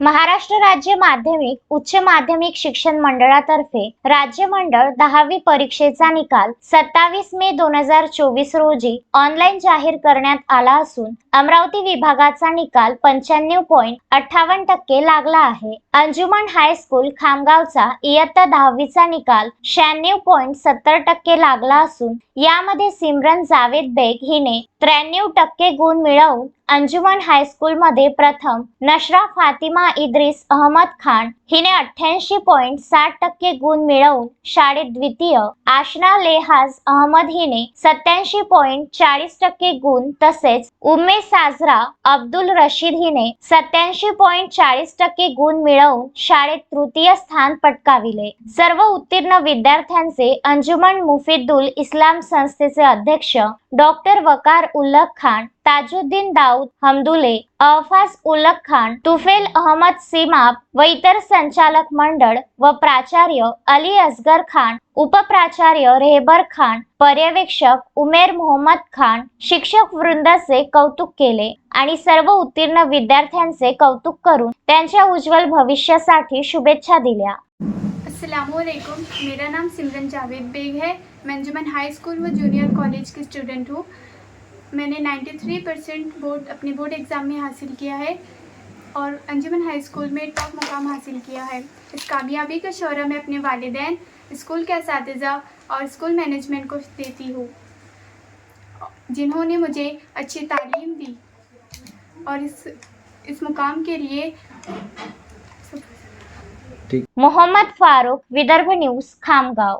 महाराष्ट्र राज्य माध्यमिक उच्च माध्यमिक शिक्षण मंडळातर्फे राज्य मंडळ दहावी परीक्षेचा निकाल सत्तावीस मे दोन हजार चोवीस रोजी ऑनलाईन जाहीर करण्यात आला असून अमरावती विभागाचा निकाल पंच्याण्णव पॉईंट अठ्ठावन्न टक्के लागला आहे. अंजुमन हायस्कूल खामगावचा इयत्ता दहावीचा निकाल शहाण्णव पॉईंट सत्तर टक्के लागला असून यामध्ये सिमरन जावेद बेग हिने त्र्याण्णव टक्के गुण मिळवून अंजुमन हायस्कूलमध्ये प्रथम नशरा फातिमा इद्रिस अहमद खान हिने अठ्ठ्याऐंशी पॉईंट साठ टक्के गुण मिळवून शाळेत द्वितीय आशना लेहाज अहमद हिने सत्याऐंशी पॉईंट चाळीस टक्के गुण तसेच उम्मे साजरा अब्दुल रशीद हिने सत्याऐंशी पॉईंट चाळीस टक्के गुण मिळवून शाळेत तृतीय स्थान पटकाविले. सर्व उत्तीर्ण विद्यार्थ्यांचे अंजुमन मुफिद्दुल इस्लाम संस्थेचे अध्यक्ष डॉक्टर वकार उल्लख खान ताजुद्दीन दाऊद हमदुले अफास उल्लख खान तुफेल अहमद सीमाब व इतर संचालक मंडळ व प्राचार्य अली असगर खान उपप्राचार्य रेहबर खान पर्यवेक्षक उमेर मोहम्मद खान शिक्षक वृंदाचे कौतुक केले आणि सर्व उत्तीर्ण विद्यार्थ्यांचे कौतुक करून त्यांच्या उज्ज्वल भविष्यासाठी शुभेच्छा दिल्या. असलकुम मेरा नाम सिमरन जावेद बेग है। मैं अंजुमन हाई स्कूल व जूनियर कॉलेज की स्टूडेंट हूँ। मैंने 93 परसेंट बोर्ड अपने बोर्ड एग्ज़ाम में हासिल किया है और अंजुमन हाई स्कूल में टॉप मुकाम हासिल किया है। इस कामयाबी का शौरा मैं अपने वालदेन स्कूल के इस और स्कूल मैनेजमेंट को देती हूँ, जिन्होंने मुझे अच्छी तालीम दी और इस इस मुकाम के लिए મોહમ્મદ ફારૂક વિદર્ભ ન્યૂઝ ખામગાંવ.